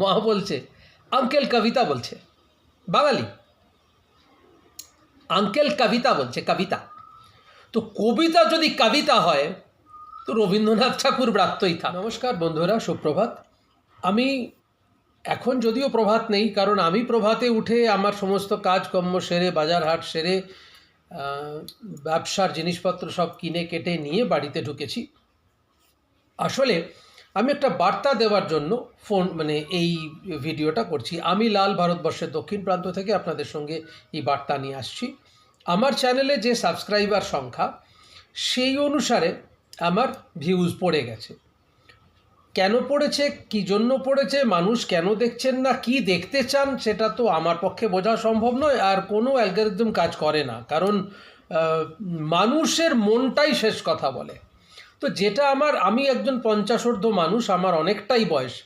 মা বলছে, আঙ্কেল কবিতা বলছে। বাঙালি। আঙ্কেল কবিতা বলছে, কবিতা। তো কবিতা যদি কবিতা হয়, তো রবীন্দ্রনাথ ঠাকুর ব্রাত্যই থাক। নমস্কার বন্ধুরা, সুপ্রভাত। আমি এখন যদিও প্রভাত নেই, কারণ আমি প্রভাতে উঠে আমার সমস্ত কাজকর্ম সেরে বাজার হাট সেরে ব্যবসার জিনিসপত্র সব কিনে কেটে নিয়ে বাড়িতে ঢুকেছি। আসলে আমি একটা বার্তা দেওয়ার জন্য ফোন মানে এই ভিডিওটা করছি। আমি লাল ভারতবর্ষের দক্ষিণ প্রান্ত থেকে আপনাদের সঙ্গে এই বার্তা নিয়ে আসছি। আমার চ্যানেলে যে সাবস্ক্রাইবার সংখ্যা, সেই অনুসারে আমার ভিউজ পড়ে গেছে। কেন পড়েছে? কি জন্য পড়েছে? মানুষ কেন দেখছেন না? কি দেখতে চান? সেটা তো আমার পক্ষে বোঝা সম্ভব নয়। আর কোনো অ্যালগারিদম কাজ করে না। কারণ মানুষের মনটাই শেষ কথা বলে। তো যেটা আমার, আমি একজন পঞ্চাশোর্ধ মানুষ, আমার অনেকটাই বয়স।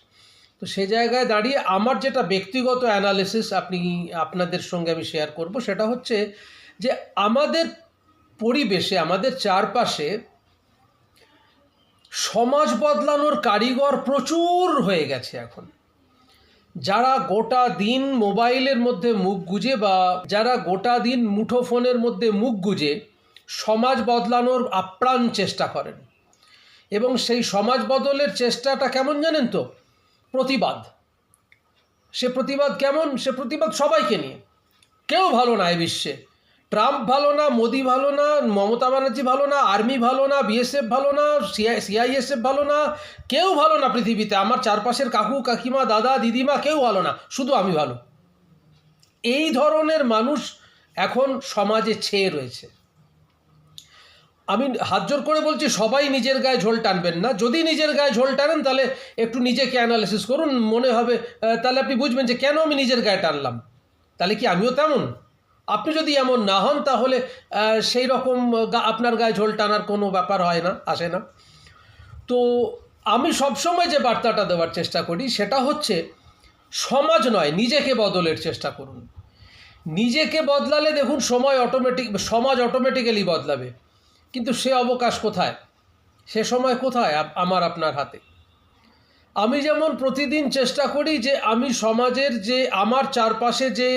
তো সে জায়গায় দাঁড়িয়ে আমার যেটা ব্যক্তিগত অ্যানালিসিস আপনি, আপনাদের সঙ্গে আমি শেয়ার করব, সেটা হচ্ছে যে আমাদের পরিবেশে, আমাদের চারপাশে সমাজ বদলানোর কারিগর প্রচুর হয়ে গেছে এখন। যারা গোটা দিন মোবাইলের মধ্যে মুখ গুজে বা যারা গোটা দিন মুঠোফোনের মধ্যে মুখ গুজে সমাজ বদলানোর আপ্রাণ চেষ্টা করেন। এবং সেই সমাজ বদলের চেষ্টাটা কেমন জানেন তো? প্রতিবাদ। সে প্রতিবাদ কেমন? সে প্রতিবাদ সবাইকে নিয়ে। কেউ ভালো না এ বিশ্বে। ট্রাম্প ভালো না, মোদি ভালো না, মমতা ব্যানার্জি ভালো না, আর্মি ভালো না, বিএসএফ ভালো না সিআইএসএফ ভালো না, কেউ ভালো না পৃথিবীতে। আমার চারপাশের কাকু, কাকিমা, দাদা, দিদিমা কেউ ভালো না, শুধু আমি ভালো। এই ধরনের মানুষ এখন সমাজে ছেয়ে রয়েছে। আমি হাত জোর করে বলছি, সবাই নিজের গায়ে ঝোল টানবেন না। যদি নিজের গায়ে ঝোল টানেন, তাহলে একটু নিজেকে অ্যানালিসিস করুন। মনে হবে তাহলে আপনি বুঝবেন যে কেন আমি নিজের গায়ে টানলাম। তাহলে কি আমিও তেমন? আপনি যদি এমন না হন, তাহলে সেই রকম আপনার গায়ে ঝোল টানার কোনো ব্যাপার হয় না, আসে না। তো আমি সবসময় যে বার্তাটা দেওয়ার চেষ্টা করি, সেটা হচ্ছে, সমাজ নয়, নিজেকে বদলের চেষ্টা করুন। নিজেকে বদলালে দেখুন, সময় অটোমেটিক সমাজ অটোমেটিক্যালি বদলাবে। কিন্তু সে অবকাশ কোথায়? সে সময় কোথায় আমার আপনার হাতে? আমি যেমন প্রতিদিন চেষ্টা করি যে আমি সমাজের যে, আমার চারপাশে যে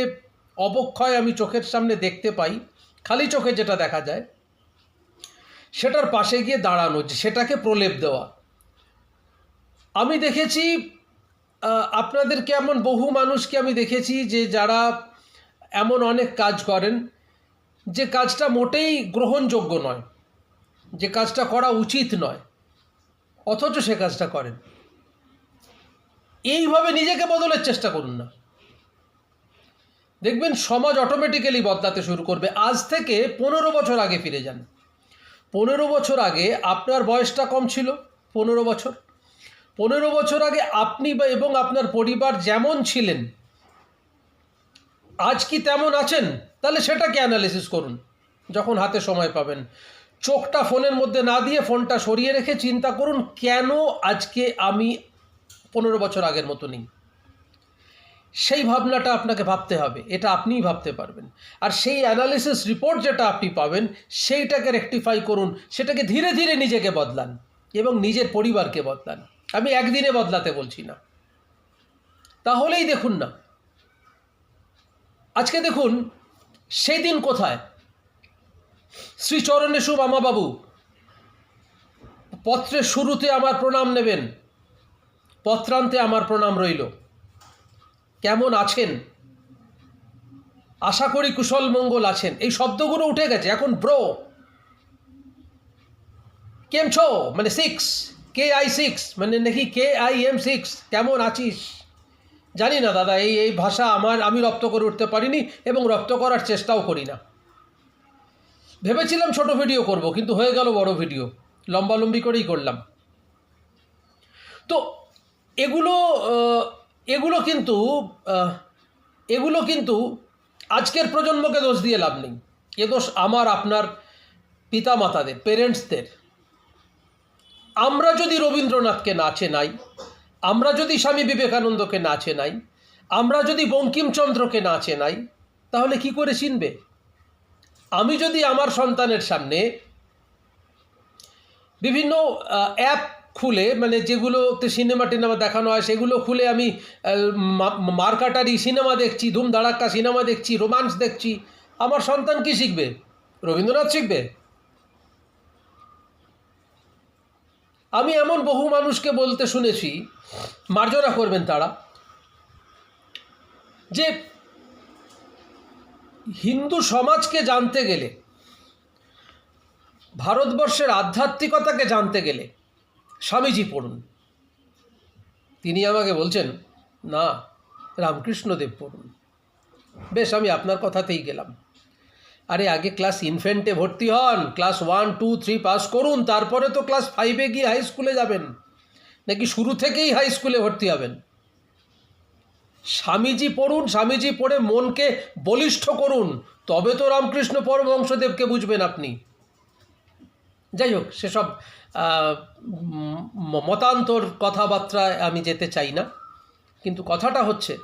অবক্ষয় আমি চোখের সামনে দেখতে পাই, খালি চোখে যেটা দেখা যায়, সেটার পাশে গিয়ে দাঁড়ানো সেটাকে প্রলেপ দেওয়া। আমি দেখেছি আপনাদেরকে এমন বহু মানুষকে আমি দেখেছি যে যারা এমন অনেক কাজ করেন, যে কাজটা মোটেই গ্রহণযোগ্য নয়। যে কাজটা করা উচিত নয়, অথচ সে কাজটা করেন। এইভাবে নিজেকে বদলের চেষ্টা করুন না। দেখবেন সমাজ অটোমেটিক্যালি বদলাতে শুরু করবে। আজ থেকে পনেরো বছর আগে ফিরে যান। পনেরো বছর আগে আপনার বয়সটা কম ছিল, পনেরো বছর। পনেরো বছর আগে আপনি বা এবং আপনার পরিবার যেমন ছিলেন, আজ কি তেমন আছেন? তাহলে সেটাকে অ্যানালিসিস করুন, যখন হাতে সময় পাবেন। চোখটা ফোনের মধ্যে না দিয়ে ফোনটা সরিয়ে রেখে চিন্তা করুন, কেন আজকে আমি পনেরো বছর আগের মতো নেই? সেই ভাবনাটা আপনাকে ভাবতে হবে, এটা আপনিই ভাবতে পারবেন। আর সেই অ্যানালিসিস রিপোর্ট যেটা আপনি পাবেন, সেইটাকে রেকটিফাই করুন, সেটাকে ধীরে ধীরে নিজেকে বদলান এবং নিজের পরিবারকে বদলান। আমি একদিনে বদলাতে বলছি না। তাহলেই দেখুন না। আজকে দেখুন, সেই দিন কোথায়? শ্রীচরণে আমাবাবু পত্রের শুরুতে আমার প্রণাম নেবেন, পত্রান্তে আমার প্রণাম রইল। কেমন আছেন? আশা করি কুশল মঙ্গল আছেন। এই শব্দগুলো উঠে গেছে, এখন ব্রো। কেম ছো? মানে সিক্স কে আই সিক্স মানে নাকি কে আই এম সিক্স কেমন আছিস? জানি না দাদা, এই এই ভাষা আমার, আমি রপ্ত করে উঠতে পারিনি এবং রপ্ত করার চেষ্টাও করি না। ভেবেছিলাম ছোট ভিডিও করব, কিন্তু হয়ে গেল বড় ভিডিও লম্বালম্বি করেই করলাম। তো এগুলো এগুলো কিন্তু এগুলো কিন্তু আজকের প্রজন্মকে দোষ দিয়ে লাভ নেই। এ দোষ আমার, আপনার পিতামাতাদের পেরেন্টসদের আমরা যদি রবীন্দ্রনাথকে নাচে নাই আমরা যদি স্বামী বিবেকানন্দকে নাচে নাই আমরা যদি বঙ্কিমচন্দ্রকে নাচে নাই তাহলে কি করে চিনবে? আমি যদি আমার সন্তানের সামনে বিভিন্ন অ্যাপ খুলে মানে যেগুলোতে সিনেমা টিনেমা দেখানো হয়, সেগুলো খুলে আমি মার্কাটারি সিনেমা দেখছি ধুম ধাড়াক্কা সিনেমা দেখছি, রোমান্স দেখছি, আমার সন্তান কি শিখবে? রবীন্দ্রনাথ শিখবে? আমি এমন বহু মানুষকে বলতে শুনেছি, মার্জনা করবেন তারা, যে হিন্দু সমাজকে জানতে গেলে, ভারতবর্ষের আধ্যাত্মিকতাকে জানতে গেলে স্বামীজি পড়ুন। তিনি আমাকে বলছেন, না, রামকৃষ্ণদেব পড়ুন। বেশ, আমি আপনার কথাতেই গেলাম। আরে, আগে ক্লাস ইনফেন্টে ভর্তি হন, class one, two, three pass করুন, তারপরে তো ক্লাস ফাইভে গিয়ে হাই স্কুলে যাবেন। নাকি শুরু থেকেই হাই স্কুলে ভর্তি হবেন? স্বামীজি পড়ুন, স্বামীজি পড়ে মনকে বলিষ্ঠ করুন। তবে তো রামকৃষ্ণ পরমহংসদেবকে বুঝবেন আপনি। যাই হোক, সেসব মতান্তর কথাবার্তায় আমি যেতে চাই না। কিন্তু কথাটা হচ্ছে,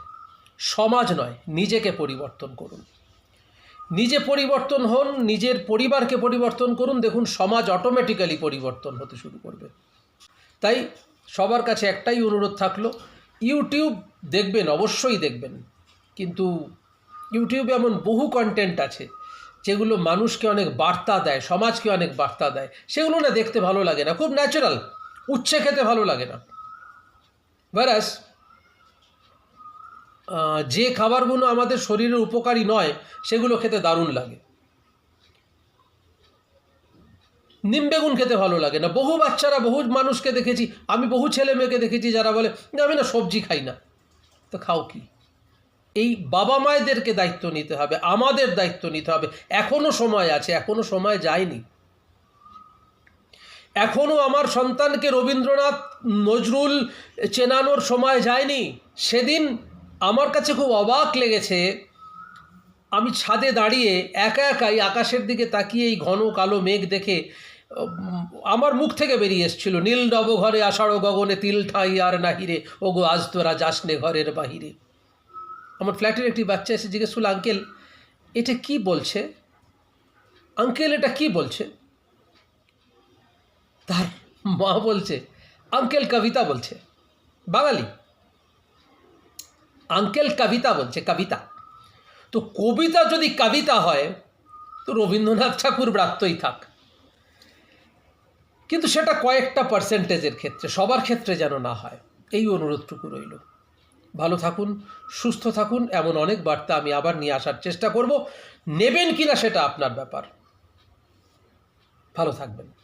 সমাজ নয়, নিজেকে পরিবর্তন করুন। নিজে পরিবর্তন হন, নিজের পরিবারকে পরিবর্তন করুন। দেখুন, সমাজ অটোমেটিক্যালি পরিবর্তন হতে শুরু করবে। তাই সবার কাছে একটাই অনুরোধ থাকল ইউটিউব দেখবেন, অবশ্যই দেখবেন। কিন্তু ইউটিউবে এমন বহু কন্টেন্ট আছে, যেগুলো মানুষকে অনেক বার্তা দেয়, সমাজকে অনেক বার্তা দেয়। সেগুলো না দেখতে ভালো লাগে না, খুব ন্যাচারাল উচ্ছে খেতে ভালো লাগে না। ব্যারাস যে খাবারগুলো আমাদের শরীরের উপকারী নয়, সেগুলো খেতে দারুণ লাগে। নিম বেগুন খেতে ভালো লাগে না। বহু বাচ্চারা বহু মানুষকে দেখেছি আমি বহু ছেলে মেয়েকে দেখেছি যারা বলে "না, আমি না সবজি খাই না। তো খাও কি? এই বাবা মায়েদেরকে দায়িত্ব নিতে হবে আমাদের দায়িত্ব নিতে হবে। এখনও সময় আছে এখনও সময় যায়নি। এখনও আমার সন্তানকে রবীন্দ্রনাথ নজরুল চেনানোর সময় যায়নি। সেদিন আমার কাছে খুব অবাক লেগেছে আমি ছাদে দাঁড়িয়ে একা একাই আকাশের দিকে তাকিয়ে এই ঘন কালো মেঘ দেখে আমার মুখ থেকে বেরিয়ে এসেছিল, নীল ডব ঘরে আষাঢ় গগনে তিল ঠাই আর নাহিরে, ওগো আজ তোরা যাসনে ঘরের বাহিরে। আমার ফ্ল্যাটের একটি বাচ্চা এসে জিজ্ঞেস করল, আঙ্কেল, এটা কি বলছে? আঙ্কেল, এটা কি বলছে? তার মা বলছে, আঙ্কেল কবিতা বলছে, বাঙালি। আঙ্কেল কবিতা বলছে, কবিতা। তো কবিতা যদি কবিতা হয়, তো রবীন্দ্রনাথ ঠাকুর ব্রাত্যই থাক। কিন্তু সেটা কয়েকটা পার্সেন্টেজের ক্ষেত্রে, সবার ক্ষেত্রে যেন না হয়। এই অনুরোধটুকু রইল। ভালো থাকুন, সুস্থ থাকুন, এমন অনেক বার্তা আমি আবার নিয়ে আসার চেষ্টা করব। নেবেন কিনা সেটা আপনার ব্যাপার। ভালো থাকবেন।